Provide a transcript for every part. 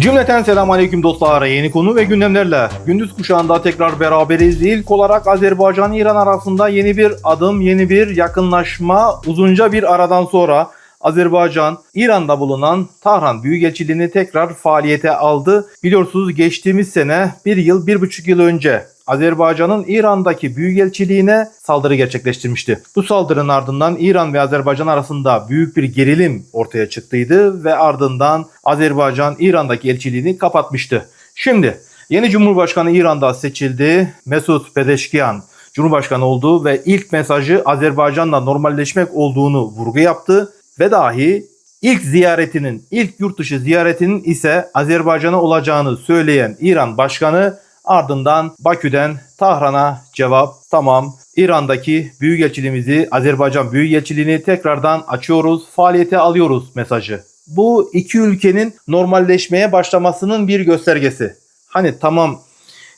Cümleten selam aleyküm dostlar. Yeni konu ve gündemlerle gündüz kuşağında tekrar beraberiz. İlk olarak Azerbaycan İran arasında yeni bir adım, yeni bir yakınlaşma. Uzunca bir aradan sonra Azerbaycan İran'da bulunan Tahran Büyükelçiliğini tekrar faaliyete aldı. Biliyorsunuz geçtiğimiz sene bir yıl, bir buçuk yıl önce Azerbaycan'ın İran'daki büyükelçiliğine saldırı gerçekleştirmişti. Bu saldırının ardından İran ve Azerbaycan arasında büyük bir gerilim ortaya çıktıydı ve ardından Azerbaycan İran'daki elçiliğini kapatmıştı. Şimdi yeni Cumhurbaşkanı İran'da seçildi. Mesut Pezeşkiyan Cumhurbaşkanı oldu ve ilk mesajı Azerbaycan'la normalleşmek olduğunu vurgu yaptı ve dahi ilk ziyaretinin, ilk yurt dışı ziyaretinin ise Azerbaycan'a olacağını söyleyen İran Başkanı ardından Bakü'den Tahran'a cevap tamam İran'daki büyükelçiliğimizi Azerbaycan büyükelçiliğini tekrardan açıyoruz, faaliyete alıyoruz mesajı. Bu iki ülkenin normalleşmeye başlamasının bir göstergesi. Hani tamam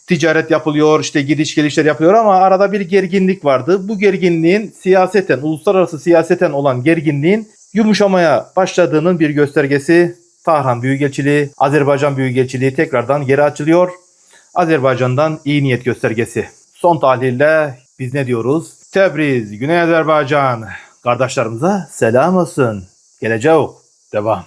ticaret yapılıyor, işte gidiş gelişler yapılıyor ama arada bir gerginlik vardı. Bu gerginliğin siyaseten, uluslararası siyaseten olan gerginliğin yumuşamaya başladığının bir göstergesi. Tahran Büyükelçiliği, Azerbaycan Büyükelçiliği tekrardan geri açılıyor. Azerbaycan'dan iyi niyet göstergesi. Son tahlille biz ne diyoruz? Tebriz, Güney Azerbaycan. Kardeşlerimize selam olsun. Gelecek devam.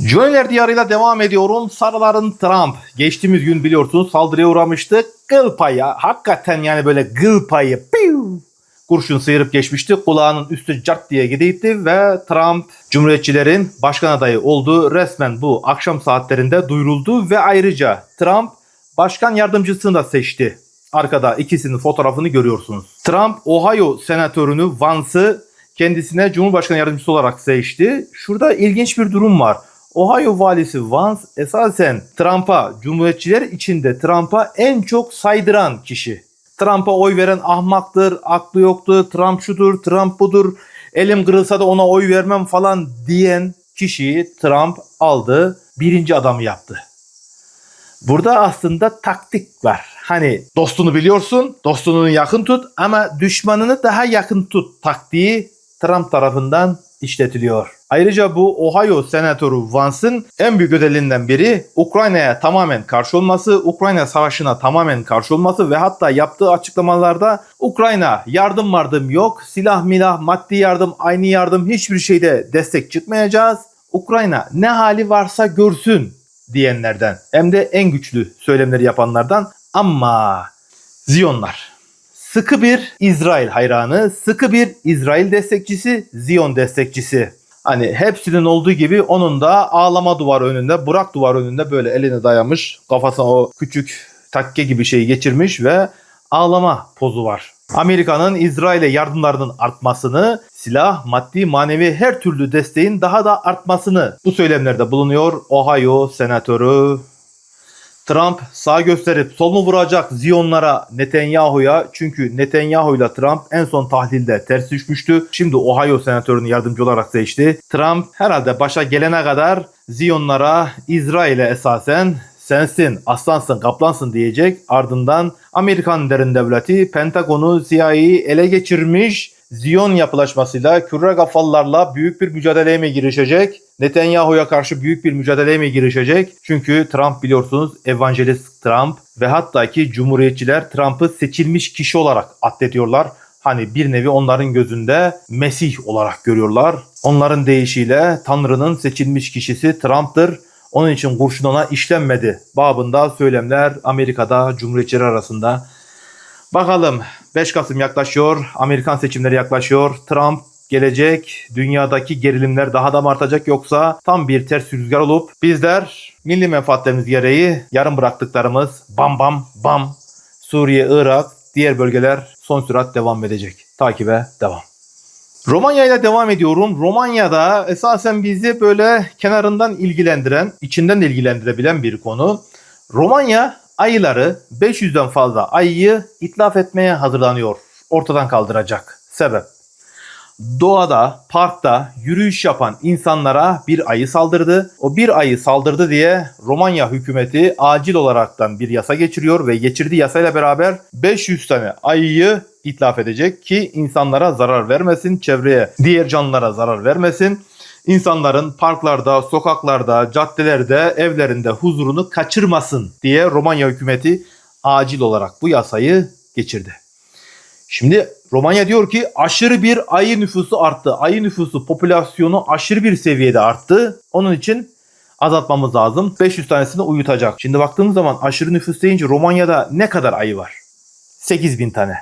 Joyner diyarıyla devam ediyorum. Sarıların Trump. Geçtiğimiz gün biliyorsunuz saldırıya uğramıştı. Gıl payı. Hakikaten yani böyle gıl payı. Piu! Kurşun sıyırıp geçmişti. Kulağının üstü cart diye gidiyordu ve Trump Cumhuriyetçilerin başkan adayı olduğu resmen bu akşam saatlerinde duyuruldu ve ayrıca Trump başkan yardımcısını da seçti. Arkada ikisinin fotoğrafını görüyorsunuz. Trump Ohio senatörünü Vance'ı kendisine Cumhurbaşkanı yardımcısı olarak seçti. Şurada ilginç bir durum var. Ohio valisi Vance esasen Trump'a, Cumhuriyetçiler içinde Trump'a en çok saydıran kişi. Trump'a oy veren ahmaktır, aklı yoktur, Trump şudur, Trump budur, elim kırılsa da ona oy vermem falan diyen kişiyi Trump aldı, birinci adamı yaptı. Burada aslında taktik var. Hani dostunu biliyorsun, dostunu yakın tut ama düşmanını daha yakın tut taktiği Trump tarafından işletiliyor. Ayrıca bu Ohio senatörü Vance'ın en büyük özelliğinden biri Ukrayna'ya tamamen karşı olması, Ukrayna savaşına tamamen karşı olması ve hatta yaptığı açıklamalarda Ukrayna yardım vardım yok, silah milah, maddi yardım, aynı yardım hiçbir şeyde destek çıkmayacağız. Ukrayna ne hali varsa görsün diyenlerden hem de en güçlü söylemleri yapanlardan ama Ziyonlar sıkı bir İsrail hayranı, sıkı bir İsrail destekçisi, Ziyon destekçisi. Hani hepsinin olduğu gibi onun da ağlama duvarı önünde, Burak duvarı önünde böyle elini dayamış, kafasına o küçük takke gibi şeyi geçirmiş ve ağlama pozu var. Amerika'nın İsrail'e yardımlarının artmasını, silah, maddi, manevi her türlü desteğin daha da artmasını bu söylemlerde bulunuyor Ohio senatörü Trump sağ gösterip sol mu vuracak Ziyonlara Netanyahu'ya çünkü Netanyahu ile Trump en son tahlilde ters düşmüştü. Şimdi Ohio senatörünü yardımcı olarak seçti. Trump herhalde başa gelene kadar Ziyonlara İsrail'e esasen sensin, aslansın, kaplansın diyecek. Ardından Amerikan derin devleti Pentagon'u CIA'yı ele geçirmiş Ziyon yapılaşmasıyla Kürre gafallarla büyük bir mücadeleye mi girişecek? Netanyahu'ya karşı büyük bir mücadeleye mi girişecek? Çünkü Trump biliyorsunuz evangelist Trump ve hatta ki Cumhuriyetçiler Trump'ı seçilmiş kişi olarak addediyorlar. Hani bir nevi onların gözünde Mesih olarak görüyorlar. Onların deyişiyle Tanrı'nın seçilmiş kişisi Trump'tır. Onun için kurşun ona işlenmedi. Babında söylemler Amerika'da Cumhuriyetçiler arasında. Bakalım 5 Kasım yaklaşıyor, Amerikan seçimleri yaklaşıyor. Trump gelecek, dünyadaki gerilimler daha da mı artacak yoksa tam bir ters rüzgar olup bizler milli menfaatlerimiz gereği yarım bıraktıklarımız bam bam bam Suriye, Irak, diğer bölgeler son sürat devam edecek. Takibe devam. Romanya ile devam ediyorum. Romanya'da esasen bizi böyle kenarından ilgilendiren, içinden de ilgilendirebilen bir konu. Romanya ayıları 500'den fazla ayıyı itlaf etmeye hazırlanıyor. Ortadan kaldıracak. Sebep doğada, parkta yürüyüş yapan insanlara bir ayı saldırdı. O bir ayı saldırdı diye Romanya hükümeti acil olaraktan bir yasa geçiriyor ve geçirdiği yasayla beraber 500 tane ayıyı itlaf edecek ki insanlara zarar vermesin, çevreye, diğer canlılara zarar vermesin. insanların parklarda, sokaklarda, caddelerde, evlerinde huzurunu kaçırmasın diye Romanya hükümeti acil olarak bu yasayı geçirdi. Şimdi Romanya diyor ki aşırı bir ayı nüfusu arttı. Ayı nüfusu popülasyonu aşırı bir seviyede arttı. Onun için azaltmamız lazım. 500 tanesini uyutacak. Şimdi baktığımız zaman aşırı nüfus deyince Romanya'da ne kadar ayı var? 8000 tane.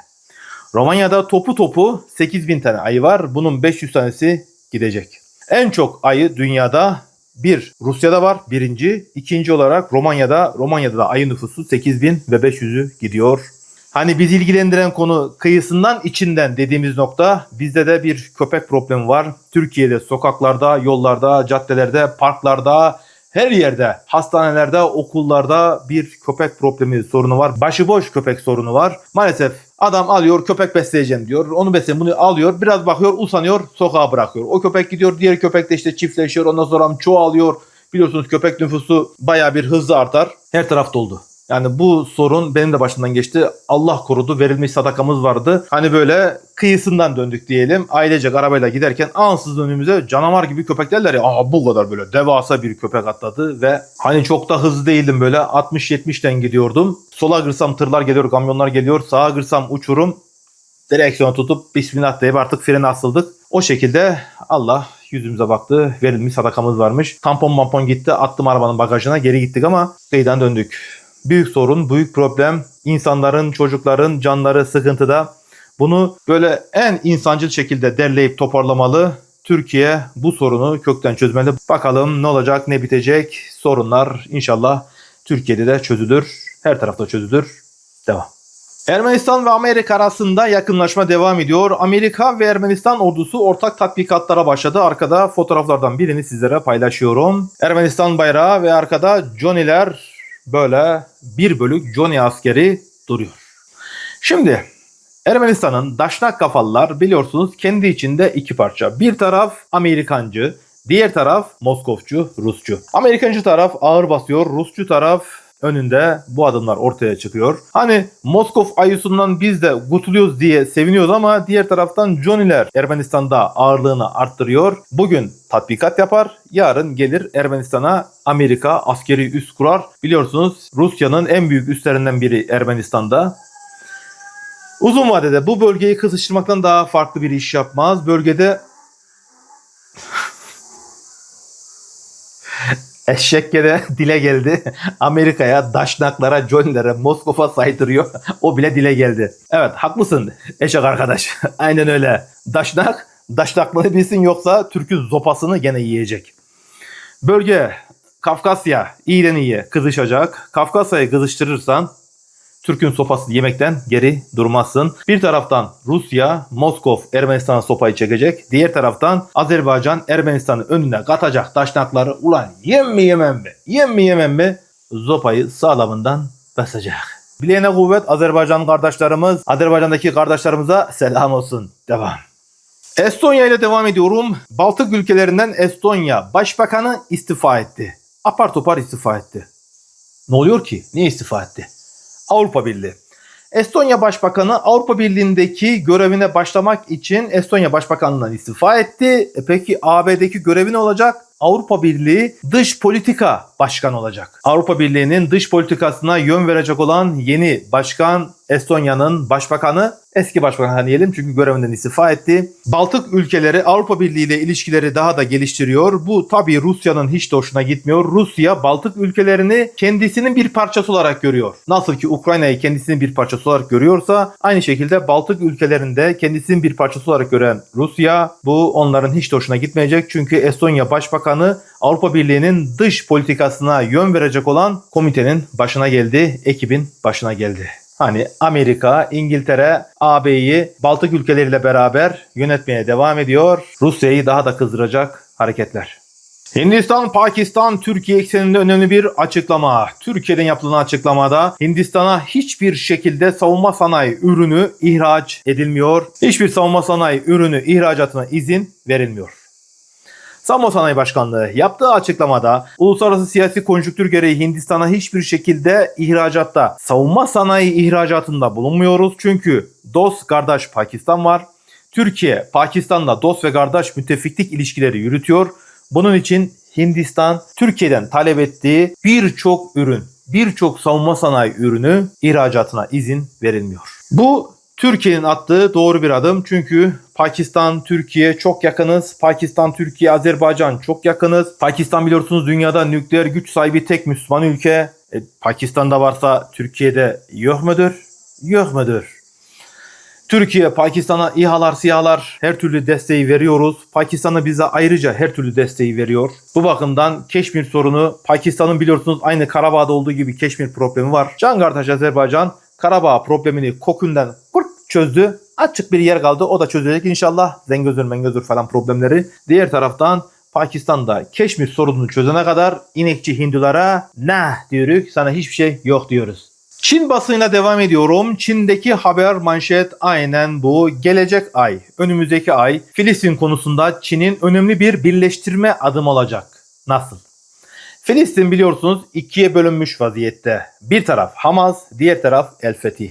Romanya'da topu topu 8000 tane ayı var. Bunun 500 tanesi gidecek. En çok ayı dünyada bir Rusya'da var birinci. ikinci olarak Romanya'da. Romanya'da da ayı nüfusu 8000 ve 500'ü gidiyor. Hani biz ilgilendiren konu kıyısından içinden dediğimiz nokta bizde de bir köpek problemi var. Türkiye'de sokaklarda, yollarda, caddelerde, parklarda, her yerde, hastanelerde, okullarda bir köpek problemi sorunu var. Başıboş köpek sorunu var. Maalesef adam alıyor köpek besleyeceğim diyor. Onu besleyeyim bunu alıyor. Biraz bakıyor usanıyor sokağa bırakıyor. O köpek gidiyor diğer köpek de işte çiftleşiyor. Ondan sonra çoğalıyor. Biliyorsunuz köpek nüfusu baya bir hızlı artar. Her taraf doldu. Yani bu sorun benim de başımdan geçti. Allah korudu verilmiş sadakamız vardı. Hani böyle kıyısından döndük diyelim. Ailecek arabayla giderken ansız önümüze canavar gibi köpek derler ya. Aa bu kadar böyle devasa bir köpek atladı ve hani çok da hızlı değildim böyle 60-70'ten gidiyordum. Sola gırsam tırlar geliyor, kamyonlar geliyor. Sağa gırsam uçurum. Direksiyonu tutup bismillah deyip artık frene asıldık. O şekilde Allah yüzümüze baktı. Verilmiş sadakamız varmış. Tampon mampon gitti. Attım arabanın bagajına geri gittik ama kıyıdan döndük. Büyük sorun, büyük problem. İnsanların, çocukların canları sıkıntıda. Bunu böyle en insancıl şekilde derleyip toparlamalı. Türkiye bu sorunu kökten çözmeli. Bakalım ne olacak, ne bitecek. Sorunlar inşallah Türkiye'de de çözülür. Her tarafta çözülür. Devam. Ermenistan ve Amerika arasında yakınlaşma devam ediyor. Amerika ve Ermenistan ordusu ortak tatbikatlara başladı. Arkada fotoğraflardan birini sizlere paylaşıyorum. Ermenistan bayrağı ve arkada Johnny'ler böyle bir bölük Johnny askeri duruyor. Şimdi Ermenistan'ın daşnak kafalılar biliyorsunuz kendi içinde iki parça. Bir taraf Amerikancı, diğer taraf Moskovçu, Rusçu. Amerikancı taraf ağır basıyor, Rusçu taraf önünde bu adımlar ortaya çıkıyor. Hani Moskov ayusundan biz de kurtuluyoruz diye seviniyoruz ama diğer taraftan Johnny'ler Ermenistan'da ağırlığını arttırıyor. Bugün tatbikat yapar, yarın gelir Ermenistan'a Amerika askeri üs kurar. Biliyorsunuz Rusya'nın en büyük üslerinden biri Ermenistan'da. Uzun vadede bu bölgeyi kızıştırmaktan daha farklı bir iş yapmaz. Bölgede Eşekke'de dile geldi. Amerika'ya, daşnaklara, John'lere, Moskova saydırıyor. o bile dile geldi. Evet haklısın eşek arkadaş. Aynen öyle. Daşnak, daşnaklığını bilsin yoksa Türk'ün zopasını gene yiyecek. Bölge Kafkasya iyiden iyiye kızışacak. Kafkasya'yı kızıştırırsan Türk'ün sopası yemekten geri durmazsın. Bir taraftan Rusya, Moskov Ermenistan'a sopayı çekecek. Diğer taraftan Azerbaycan Ermenistan'ın önüne katacak taşnakları ulan yem mi yemem mi? Yem mi yemem mi? Zopayı sağlamından basacak. Bileğine kuvvet Azerbaycan kardeşlerimiz, Azerbaycan'daki kardeşlerimize selam olsun. Devam. Estonya ile devam ediyorum. Baltık ülkelerinden Estonya Başbakanı istifa etti. Apar topar istifa etti. Ne oluyor ki? Niye istifa etti? Avrupa Birliği. Estonya Başbakanı Avrupa Birliği'ndeki görevine başlamak için Estonya Başbakanlığından istifa etti. E peki AB'deki görevi ne olacak? Avrupa Birliği dış politika başkanı olacak. Avrupa Birliği'nin dış politikasına yön verecek olan yeni başkan Estonya'nın başbakanı eski başbakan diyelim çünkü görevinden istifa etti. Baltık ülkeleri Avrupa Birliği ile ilişkileri daha da geliştiriyor. Bu tabii Rusya'nın hiç de hoşuna gitmiyor. Rusya Baltık ülkelerini kendisinin bir parçası olarak görüyor. Nasıl ki Ukrayna'yı kendisinin bir parçası olarak görüyorsa aynı şekilde Baltık ülkelerinde kendisinin bir parçası olarak gören Rusya bu onların hiç de hoşuna gitmeyecek. Çünkü Estonya Başbakanı Avrupa Birliği'nin dış politikasına yön verecek olan komitenin başına geldi, ekibin başına geldi. Hani Amerika, İngiltere, AB'yi Baltık ülkeleriyle beraber yönetmeye devam ediyor. Rusya'yı daha da kızdıracak hareketler. Hindistan, Pakistan, Türkiye ekseninde önemli bir açıklama. Türkiye'den yapılan açıklamada Hindistan'a hiçbir şekilde savunma sanayi ürünü ihraç edilmiyor. Hiçbir savunma sanayi ürünü ihracatına izin verilmiyor. Savunma Sanayi Başkanlığı yaptığı açıklamada uluslararası siyasi konjüktür gereği Hindistan'a hiçbir şekilde ihracatta, savunma sanayi ihracatında bulunmuyoruz. Çünkü dost kardeş Pakistan var. Türkiye Pakistan'la dost ve kardeş müttefiklik ilişkileri yürütüyor. Bunun için Hindistan Türkiye'den talep ettiği birçok ürün, birçok savunma sanayi ürünü ihracatına izin verilmiyor. Bu Türkiye'nin attığı doğru bir adım çünkü Pakistan, Türkiye çok yakınız. Pakistan, Türkiye, Azerbaycan çok yakınız. Pakistan biliyorsunuz dünyada nükleer güç sahibi tek Müslüman ülke. E, Pakistan'da varsa Türkiye'de yok mudur? Yok mudur? Türkiye, Pakistan'a İHA'lar, SİHA'lar her türlü desteği veriyoruz. Pakistan'a bize ayrıca her türlü desteği veriyor. Bu bakımdan Keşmir sorunu, Pakistan'ın biliyorsunuz aynı Karabağ'da olduğu gibi Keşmir problemi var. Can kardeş Azerbaycan Karabağ problemini kokünden kurt çözdü. Açık bir yer kaldı. O da çözülecek inşallah. Zengözür mengözür falan problemleri. Diğer taraftan Pakistan'da Keşmir sorununu çözene kadar inekçi Hindulara ne diyoruz? Sana hiçbir şey yok diyoruz. Çin basınıyla devam ediyorum. Çin'deki haber manşet aynen bu. Gelecek ay, önümüzdeki ay Filistin konusunda Çin'in önemli bir birleştirme adım olacak. Nasıl? Filistin biliyorsunuz ikiye bölünmüş vaziyette. Bir taraf Hamas, diğer taraf El Fetih.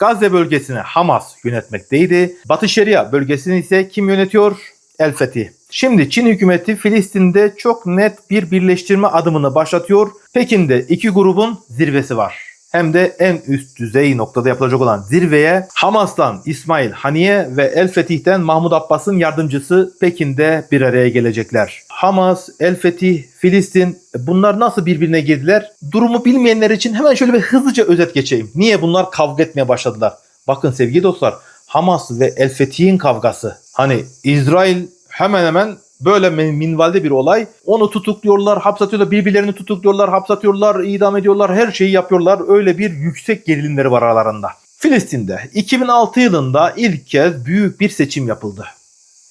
Gazze bölgesini Hamas yönetmekteydi. Batı Şeria bölgesini ise kim yönetiyor? El Fetih. Şimdi Çin hükümeti Filistin'de çok net bir birleştirme adımını başlatıyor. Pekin'de iki grubun zirvesi var hem de en üst düzey noktada yapılacak olan zirveye Hamas'tan İsmail Haniye ve El Fetih'ten Mahmut Abbas'ın yardımcısı Pekin'de bir araya gelecekler. Hamas, El Fetih, Filistin bunlar nasıl birbirine girdiler? Durumu bilmeyenler için hemen şöyle bir hızlıca özet geçeyim. Niye bunlar kavga etmeye başladılar? Bakın sevgili dostlar Hamas ve El Fetih'in kavgası. Hani İsrail hemen hemen böyle minvalde bir olay. Onu tutukluyorlar, hapsatıyorlar, birbirlerini tutukluyorlar, hapsatıyorlar, idam ediyorlar, her şeyi yapıyorlar. Öyle bir yüksek gerilimleri var aralarında. Filistin'de 2006 yılında ilk kez büyük bir seçim yapıldı.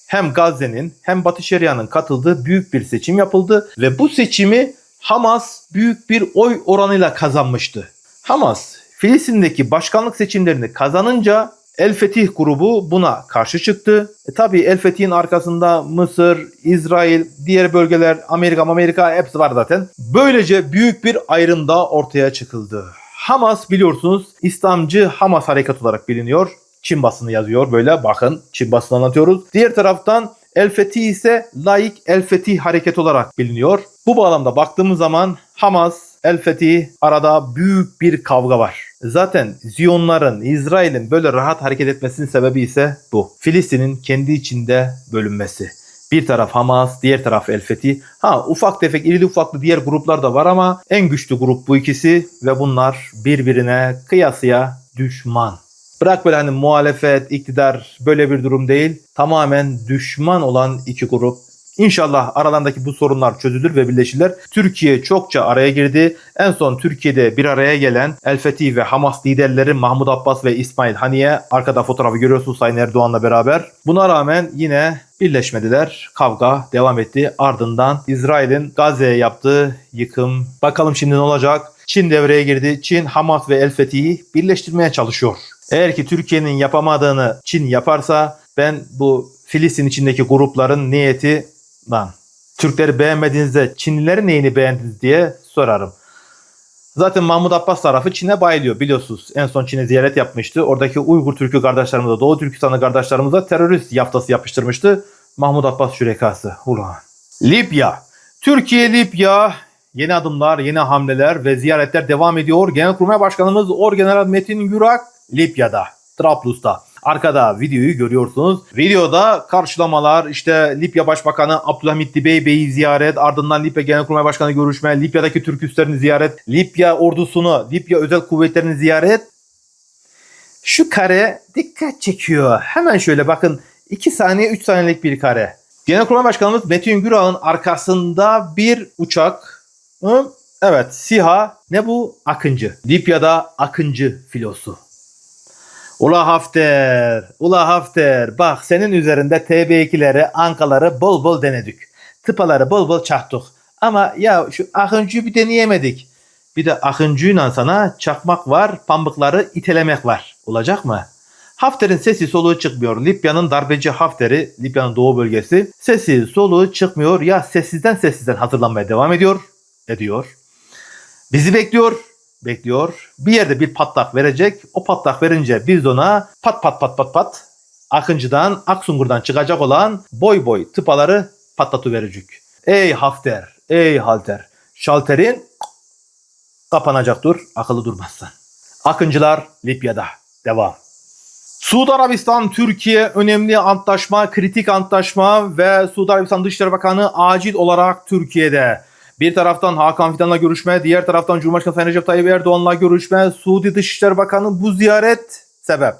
Hem Gazze'nin hem Batı Şeria'nın katıldığı büyük bir seçim yapıldı ve bu seçimi Hamas büyük bir oy oranıyla kazanmıştı. Hamas Filistin'deki başkanlık seçimlerini kazanınca El Fetih grubu buna karşı çıktı. E tabi El Fetih'in arkasında Mısır, İsrail, diğer bölgeler, Amerika, Amerika hepsi var zaten. Böylece büyük bir ayrım da ortaya çıkıldı. Hamas biliyorsunuz İslamcı Hamas harekat olarak biliniyor. Çin basını yazıyor böyle bakın Çin basını anlatıyoruz. Diğer taraftan El Fetih ise laik El Fetih hareket olarak biliniyor. Bu bağlamda baktığımız zaman Hamas, El Fetih arada büyük bir kavga var. Zaten Ziyonların, İsrail'in böyle rahat hareket etmesinin sebebi ise bu. Filistin'in kendi içinde bölünmesi. Bir taraf Hamas, diğer taraf El Fetih. Ha ufak tefek irili ufaklı diğer gruplar da var ama en güçlü grup bu ikisi ve bunlar birbirine kıyasıya düşman. Bırak böyle hani muhalefet, iktidar böyle bir durum değil. Tamamen düşman olan iki grup İnşallah aralarındaki bu sorunlar çözülür ve birleşirler. Türkiye çokça araya girdi. En son Türkiye'de bir araya gelen El Fetih ve Hamas liderleri Mahmut Abbas ve İsmail Haniye arkada fotoğrafı görüyorsunuz Sayın Erdoğan'la beraber. Buna rağmen yine birleşmediler. Kavga devam etti. Ardından İsrail'in Gazze'ye yaptığı yıkım. Bakalım şimdi ne olacak? Çin devreye girdi. Çin Hamas ve El Fetih'i birleştirmeye çalışıyor. Eğer ki Türkiye'nin yapamadığını Çin yaparsa ben bu Filistin içindeki grupların niyeti Lan Türkleri beğenmediğinizde Çinlilerin neyini beğendiniz diye sorarım. Zaten Mahmut Abbas tarafı Çin'e bayılıyor biliyorsunuz. En son Çin'e ziyaret yapmıştı. Oradaki Uygur Türk'ü kardeşlerimize, Doğu Türkistanlı kardeşlerimize terörist yaftası yapıştırmıştı. Mahmut Abbas şürekası. Ulan. Libya. Türkiye Libya yeni adımlar, yeni hamleler ve ziyaretler devam ediyor. Genelkurmay Başkanımız Orgeneral Metin Yurak Libya'da, Trablus'ta. Arkada videoyu görüyorsunuz. Videoda karşılamalar işte Libya Başbakanı Abdülhamit Dibey Bey'i ziyaret ardından Libya Genelkurmay Başkanı görüşme, Libya'daki Türk üslerini ziyaret, Libya ordusunu, Libya özel kuvvetlerini ziyaret. Şu kare dikkat çekiyor. Hemen şöyle bakın 2 saniye 3 saniyelik bir kare. Genelkurmay Başkanımız Metin Güral'ın arkasında bir uçak. Evet SİHA ne bu? Akıncı. Libya'da Akıncı filosu. Ula Hafter, ula Hafter bak senin üzerinde TB2'leri, ankaları bol bol denedik. Tıpaları bol bol çaktık. Ama ya şu Akıncı'yı bir deneyemedik. Bir de Akıncı'yla sana çakmak var, pambıkları itelemek var. Olacak mı? Hafter'in sesi soluğu çıkmıyor. Libya'nın darbeci Hafter'i, Libya'nın doğu bölgesi. Sesi soluğu çıkmıyor. Ya sessizden sessizden hazırlanmaya devam ediyor. Ediyor. Bizi bekliyor bekliyor. Bir yerde bir patlak verecek. O patlak verince biz ona pat pat pat pat pat Akıncı'dan, Aksungur'dan çıkacak olan boy boy tıpaları patlatı verecek. Ey Hafter, ey Halter. Şalterin kapanacak dur, akıllı durmazsan. Akıncılar Libya'da. Devam. Suudi Arabistan Türkiye önemli antlaşma, kritik antlaşma ve Suudi Arabistan Dışişleri Bakanı acil olarak Türkiye'de. Bir taraftan Hakan Fidan'la görüşme, diğer taraftan Cumhurbaşkanı Sayın Recep Tayyip Erdoğan'la görüşme. Suudi Dışişleri Bakanı bu ziyaret sebep.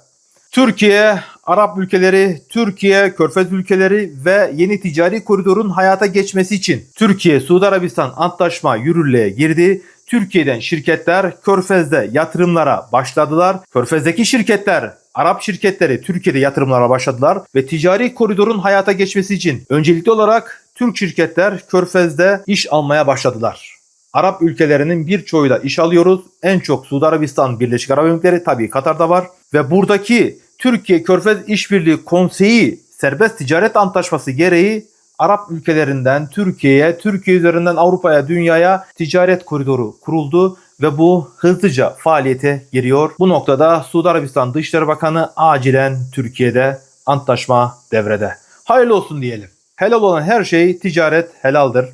Türkiye, Arap ülkeleri, Türkiye, Körfez ülkeleri ve yeni ticari koridorun hayata geçmesi için Türkiye, Suudi Arabistan antlaşma yürürlüğe girdi. Türkiye'den şirketler Körfez'de yatırımlara başladılar. Körfez'deki şirketler, Arap şirketleri Türkiye'de yatırımlara başladılar ve ticari koridorun hayata geçmesi için öncelikli olarak Türk şirketler Körfez'de iş almaya başladılar. Arap ülkelerinin birçoğuyla iş alıyoruz. En çok Suudi Arabistan, Birleşik Arap Emirlikleri, tabii Katar'da var. Ve buradaki Türkiye Körfez İşbirliği Konseyi serbest ticaret antlaşması gereği Arap ülkelerinden Türkiye'ye, Türkiye üzerinden Avrupa'ya, dünyaya ticaret koridoru kuruldu ve bu hızlıca faaliyete giriyor. Bu noktada Suudi Arabistan Dışişleri Bakanı acilen Türkiye'de antlaşma devrede. Hayırlı olsun diyelim. Helal olan her şey ticaret helaldir.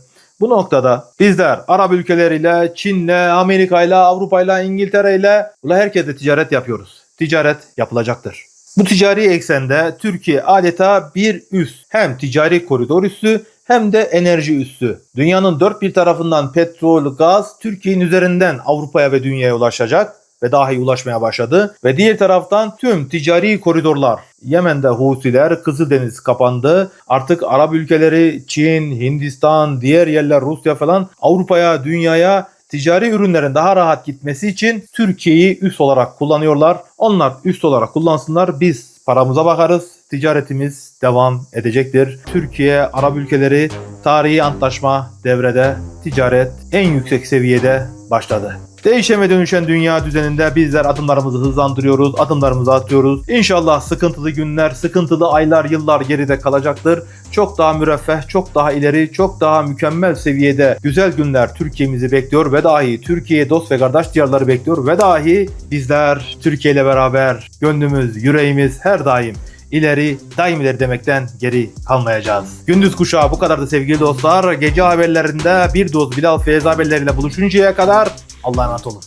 Bu noktada bizler Arap ülkeleriyle, Çin'le, Amerika'yla, Avrupa'yla, İngiltere'yle ula herkesle ticaret yapıyoruz. Ticaret yapılacaktır. Bu ticari eksende Türkiye adeta bir üs. Hem ticari koridor üssü hem de enerji üssü. Dünyanın dört bir tarafından petrol, gaz Türkiye'nin üzerinden Avrupa'ya ve dünyaya ulaşacak ve dahi ulaşmaya başladı. Ve diğer taraftan tüm ticari koridorlar. Yemen'de Husiler, Kızıldeniz kapandı. Artık Arap ülkeleri, Çin, Hindistan, diğer yerler Rusya falan Avrupa'ya, dünyaya ticari ürünlerin daha rahat gitmesi için Türkiye'yi üs olarak kullanıyorlar. Onlar üst olarak kullansınlar. Biz paramıza bakarız. Ticaretimiz devam edecektir. Türkiye, Arap ülkeleri tarihi antlaşma devrede. Ticaret en yüksek seviyede başladı. Değişen ve dönüşen dünya düzeninde bizler adımlarımızı hızlandırıyoruz, adımlarımızı atıyoruz. İnşallah sıkıntılı günler, sıkıntılı aylar, yıllar geride kalacaktır. Çok daha müreffeh, çok daha ileri, çok daha mükemmel seviyede güzel günler Türkiye'mizi bekliyor ve dahi Türkiye dost ve kardeş diyarları bekliyor ve dahi bizler Türkiye ile beraber gönlümüz, yüreğimiz her daim ileri, daim ileri demekten geri kalmayacağız. Gündüz kuşağı bu kadar da sevgili dostlar. Gece haberlerinde bir doz Bilal Feyz haberleriyle buluşuncaya kadar Allah'a emanet olun.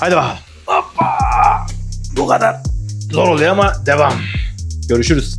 Hadi bakalım. Hoppa. Bu kadar. Zor oluyor ama devam. Görüşürüz.